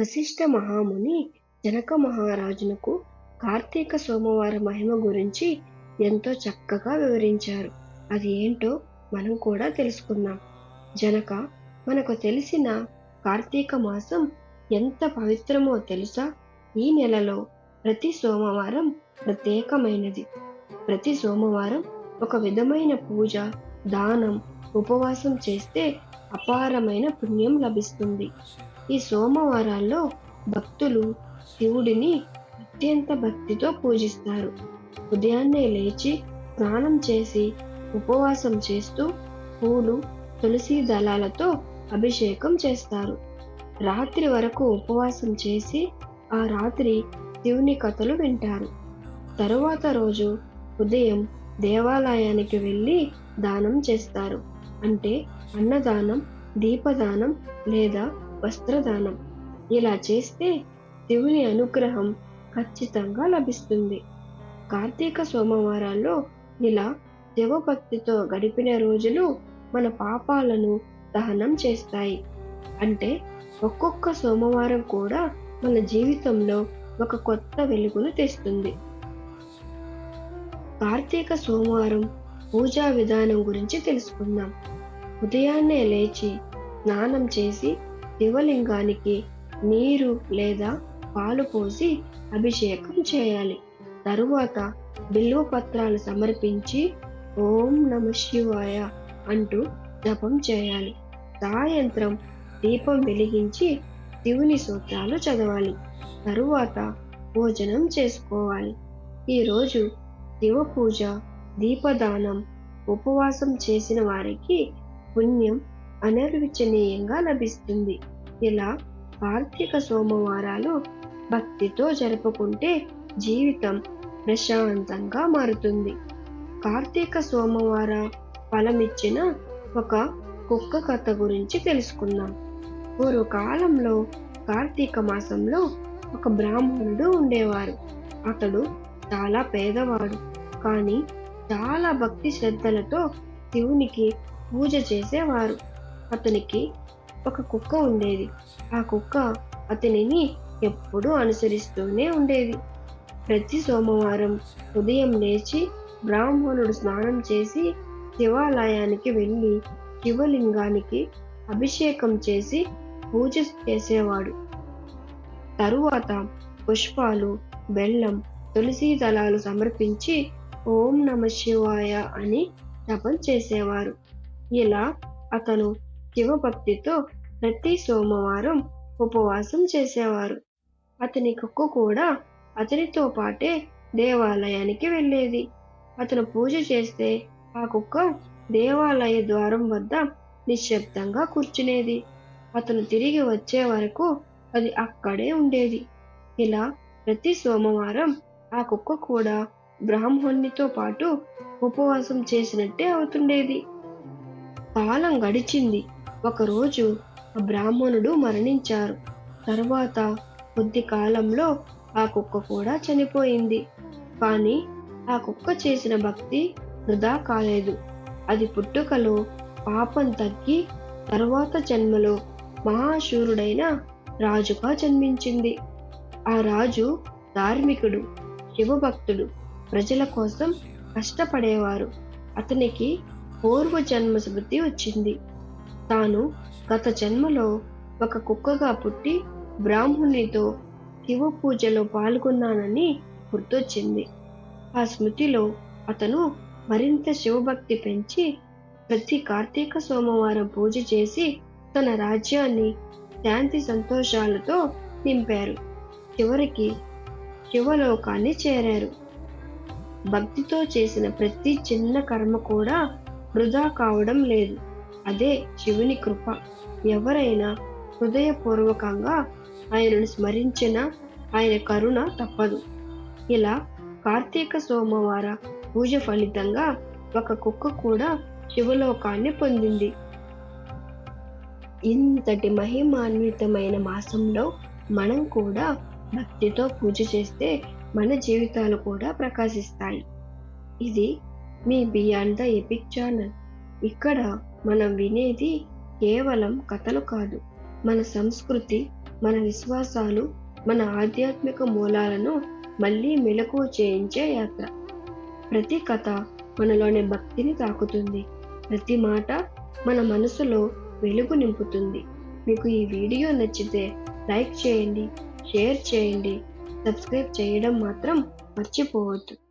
వశిష్ఠ మహాముని జనక మహారాజునకు కార్తీక సోమవార మహిమ గురించి ఎంతో చక్కగా వివరించారు. అది ఏంటో మనం కూడా తెలుసుకుందాం. జనక మనకు తెలిసిన కార్తీక మాసం ఎంత పవిత్రమో తెలుసా? ఈ నెలలో ప్రతి సోమవారం ప్రత్యేకమైనది. ప్రతి సోమవారం ఒక విధమైన పూజ దానం ఉపవాసం చేస్తే అపారమైన పుణ్యం లభిస్తుంది. ఈ సోమవారాల్లో భక్తులు శివుడిని అత్యంత భక్తితో పూజిస్తారు. ఉదయాన్నే లేచి స్నానం చేసి ఉపవాసం చేస్తూ పూలు తులసి దళాలతో అభిషేకం చేస్తారు. రాత్రి వరకు ఉపవాసం చేసి ఆ రాత్రి శివుని కథలు వింటారు. తరువాత రోజు ఉదయం దేవాలయానికి వెళ్ళి దానం చేస్తారు. అంటే అన్నదానం దీపదానం లేదా వస్త్రదానం. ఇలా చేస్తే శివుని అనుగ్రహం ఖచ్చితంగా లభిస్తుంది. కార్తీక సోమవారాల్లో ఇలా శివభక్తితో గడిపిన రోజులు మన పాపాలను దహనం చేస్తాయి. అంటే ఒక్కొక్క సోమవారం కూడా మన జీవితంలో ఒక కొత్త వెలుగును తెస్తుంది. కార్తీక సోమవారం పూజా విధానం గురించి తెలుసుకుందాం. ఉదయాన్నే లేచి స్నానం చేసి శివలింగానికి నీరు లేదా పాలు పోసి అభిషేకం చేయాలి. తరువాత బిల్వ పత్రాలు సమర్పించి ఓం నమ శివాయ అంటూ జపం చేయాలి. సాయంత్రం దీపం వెలిగించి శివుని సూత్రాలు చదవాలి. తరువాత భోజనం చేసుకోవాలి. ఈరోజు శివ పూజ దీపదానం ఉపవాసం చేసిన వారికి పుణ్యం అనిర్వచనీయంగా లభిస్తుంది. ఇలా కార్తీక సోమవారాలు భక్తితో జరుపుకుంటే జీవితం ప్రశాంతంగా మారుతుంది. కార్తీక సోమవార ఫలమిచ్చిన ఒక కుక్క కథ గురించి తెలుసుకుందాం. పూర్వకాలంలో కార్తీక మాసంలో ఒక బ్రాహ్మణుడు ఉండేవారు. అతడు చాలా పేదవాడు కానీ చాలా భక్తి శ్రద్ధలతో శివునికి పూజ చేసేవారు. అతనికి ఒక కుక్క ఉండేది. ఆ కుక్క అతనిని ఎప్పుడూ అనుసరిస్తూనే ఉండేది. ప్రతి సోమవారం ఉదయం లేచి బ్రాహ్మణుడు స్నానం చేసి శివాలయానికి వెళ్ళి శివలింగానికి అభిషేకం చేసి పూజ చేసేవాడు. తరువాత పుష్పాలు బెల్లం తులసి దళాలు సమర్పించి ఓం నమ శివాయ అని జపం చేసేవారు. ఇలా అతను శివభక్తితో ప్రతి సోమవారం ఉపవాసం చేసేవారు. అతని కుక్క కూడా అతనితో పాటే దేవాలయానికి వెళ్ళేది. అతను పూజ చేస్తే ఆ కుక్క దేవాలయ ద్వారం వద్ద నిశ్శబ్దంగా కూర్చునేది. అతను తిరిగి వచ్చే వరకు అది అక్కడే ఉండేది. ఇలా ప్రతి సోమవారం ఆ కుక్క కూడా బ్రాహ్మణునితో పాటు ఉపవాసం చేసినట్టే అవుతుండేది. కాలం గడిచింది. ఒకరోజు ఆ బ్రాహ్మణుడు మరణించారు. తర్వాత కొద్ది కాలంలో ఆ కుక్క కూడా చనిపోయింది. కానీ ఆ కుక్క చేసిన భక్తి వృధా కాలేదు. అది పుట్టుకలో పాపం తగ్గి తరువాత జన్మలో మహాశూరుడైన రాజుగా జన్మించింది. ఆ రాజు ధార్మికుడు శివభక్తుడు ప్రజల కోసం కష్టపడేవారు. అతనికి పూర్వ జన్మ స్మృతి వచ్చింది. తాను గత జన్మలో ఒక కుక్కగా పుట్టి బ్రాహ్మణునితో శివ పూజలో పాల్గొన్నానని గుర్తొచ్చింది. ఆ స్మృతిలో అతను మరింత శివభక్తి పెంచి ప్రతి కార్తీక సోమవారం పూజ చేసి తన రాజ్యాన్ని శాంతి సంతోషాలతో నింపారు. చివరికి శివలోకాన్ని చేరారు. భక్తితో చేసిన ప్రతి చిన్న కర్మ కూడా వృధా కావడం లేదు. అదే శివుని కృప. ఎవరైనా హృదయపూర్వకంగా ఆయనను స్మరించిన ఆయన కరుణ తప్పదు. ఇలా కార్తీక సోమవార పూజ ఫలితంగా ఒక కుక్క కూడా శివలోకాన్ని పొందింది. ఇంతటి మహిమాన్వితమైన మాసంలో మనం కూడా భక్తితో పూజ చేస్తే మన జీవితాలు కూడా ప్రకాశిస్తాయి. ఇది మీ బియాండ్ ద ఎపిక్ ఛానల్. ఇక్కడ మనం వినేది కేవలం కథలు కాదు. మన సంస్కృతి మన విశ్వాసాలు మన ఆధ్యాత్మిక మూలాలను మళ్ళీ మెలకువ చేయించే యాత్ర. ప్రతి కథ మనలోని భక్తిని తాకుతుంది. ప్రతి మాట మన మనసులో వెలుగు నింపుతుంది. మీకు ఈ వీడియో నచ్చితే లైక్ చేయండి షేర్ చేయండి. సబ్స్క్రైబ్ చేయడం మాత్రం మర్చిపోవద్దు.